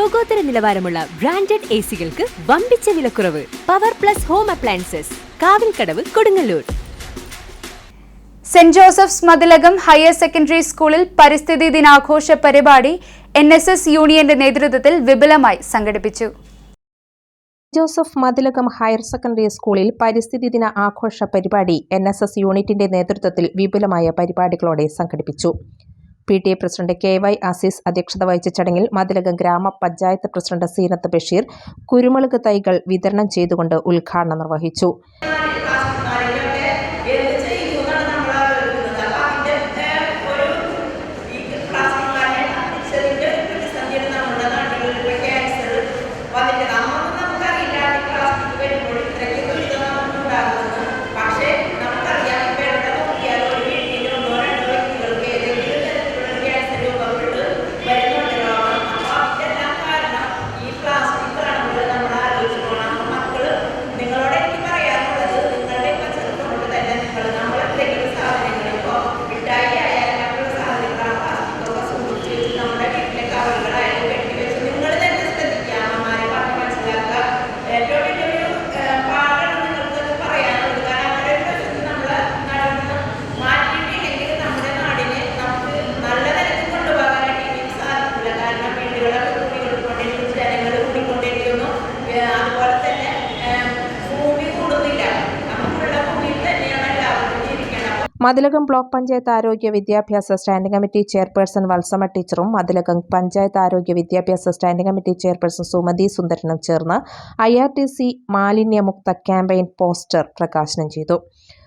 ലോകോത്തര നിലവാരമുള്ള branded A സികൾക്ക് വമ്പിച്ച വിലക്കുറവ്. Power plus home appliances Kavilkadavu Kodungallur. Saint Joseph's Mathilakam higher secondary സ്കൂളിൽ പരിസ്ഥിതി ദിനാഘോഷ പരിപാടി എൻ എസ് എസ് യൂണിയന്റെ നേതൃത്വത്തിൽ വിപുലമായി സംഘടിപ്പിച്ചു. ജോസഫ് മതിലകം ഹയർ സെക്കൻഡറി സ്കൂളിൽ പരിസ്ഥിതി ദിന ആഘോഷ പരിപാടി എൻ എസ് എസ് യൂണിറ്റിന്റെ നേതൃത്വത്തിൽ വിപുലമായ പരിപാടികളോടെ സംഘടിപ്പിച്ചു. P T A president K Y Azeez അധ്യക്ഷത വഹിച്ച ചടങ്ങിൽ മതിലകം ഗ്രാമപഞ്ചായത്ത് പ്രസിഡന്റ് സീനത്ത് ബഷീർ കുരുമുളക് തൈകൾ വിതരണം ചെയ്തുകൊണ്ട് ഉദ്ഘാടനം നിർവഹിച്ചു. മതിലകം ബ്ലോക്ക് പഞ്ചായത്ത് ആരോഗ്യ വിദ്യാഭ്യാസ സ്റ്റാൻഡിംഗ് കമ്മിറ്റി ചെയർപേഴ്സൺ വത്സമ ടീച്ചറും മതിലകം പഞ്ചായത്ത് ആരോഗ്യ വിദ്യാഭ്യാസ സ്റ്റാൻഡിംഗ് കമ്മിറ്റി ചെയർപേഴ്സൺ സുമതി സുന്ദരനും ചേർന്ന് ഐ ആർ ടി സി മാലിന്യമുക്ത ക്യാമ്പയിൻ പോസ്റ്റർ പ്രകാശനം ചെയ്തു.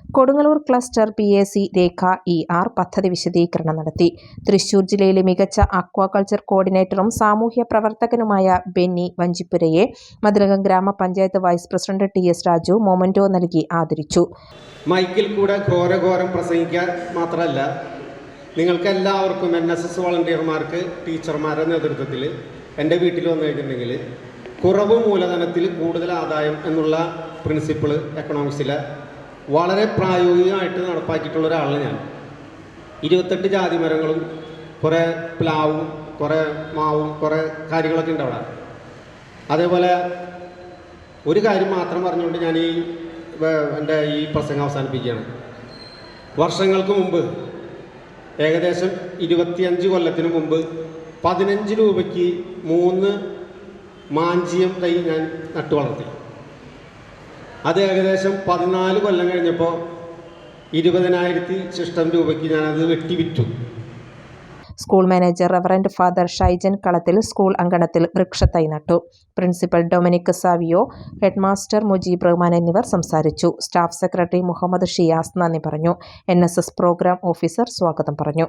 Kodungallur cluster P A C Rekha E R പദ്ധതി വിശദീകരണം നടത്തി. തൃശൂർ ജില്ലയിലെ മികച്ച അക്വാകൾച്ചർ കോർഡിനേറ്ററും സാമൂഹ്യ പ്രവർത്തകനുമായ ബെന്നി വഞ്ചിപ്പുരയെ മതിലകം ഗ്രാമപഞ്ചായത്ത് vice president T S Raju memento നൽകി ആദരിച്ചു. മൈക്കിൽ കൂടെ ഘോരഘോരം പ്രസംഗിക്കാൻ മാത്രമല്ല നിങ്ങൾക്ക് എല്ലാവർക്കും എൻ എസ് എസ് വളണ്ടിയർമാർക്ക് ടീച്ചർമാരുടെ നേതൃത്വത്തിൽ എന്റെ വീട്ടിൽ വന്നു കഴിഞ്ഞിട്ടുണ്ടെങ്കിൽ കുറവ് മൂലധനത്തിൽ കൂടുതൽ ആദായം എന്നുള്ള പ്രിൻസിപ്പിൾ എക്കണോമിക്സിലെ വളരെ പ്രായോഗികമായിട്ട് നടപ്പാക്കിയിട്ടുള്ള ഒരാളാണ് ഞാൻ. ഇരുപത്തെട്ട് ജാതി മരങ്ങളും കുറേ പ്ലാവും കുറേ മാവും കുറേ കാര്യങ്ങളൊക്കെ ഉണ്ട് അവിടെ. അതേപോലെ ഒരു കാര്യം മാത്രം പറഞ്ഞുകൊണ്ട് ഞാൻ ഈ എന്റെ ഈ പ്രസംഗം അവസാനിപ്പിക്കുകയാണ്. വർഷങ്ങൾക്ക് മുമ്പ് ഏകദേശം ഇരുപത്തിയഞ്ച് കൊല്ലത്തിന് മുമ്പ് പതിനഞ്ച് രൂപയ്ക്ക് മൂന്ന് മാഞ്ചിയം തൈ ഞാൻ നട്ടു വളർത്തി അത് ഏകദേശം പതിനാല് കൊല്ലം കഴിഞ്ഞപ്പോൾ ഇരുപതിനായിരത്തി ശിഷ്ടം രൂപയ്ക്ക് ഞാനത് വെട്ടി വിറ്റു school manager reverend father Shaijan Kalathil school അങ്കണത്തിൽ വൃക്ഷത്തൈ നട്ടു principal Dominic Savio headmaster Mujeeb Rahman എന്നിവർ സംസാരിച്ചു. സ്റ്റാഫ് സെക്രട്ടറി മുഹമ്മദ് ഷിയാസ് നന്ദി പറഞ്ഞു. എൻ പ്രോഗ്രാം ഓഫീസർ സ്വാഗതം പറഞ്ഞു.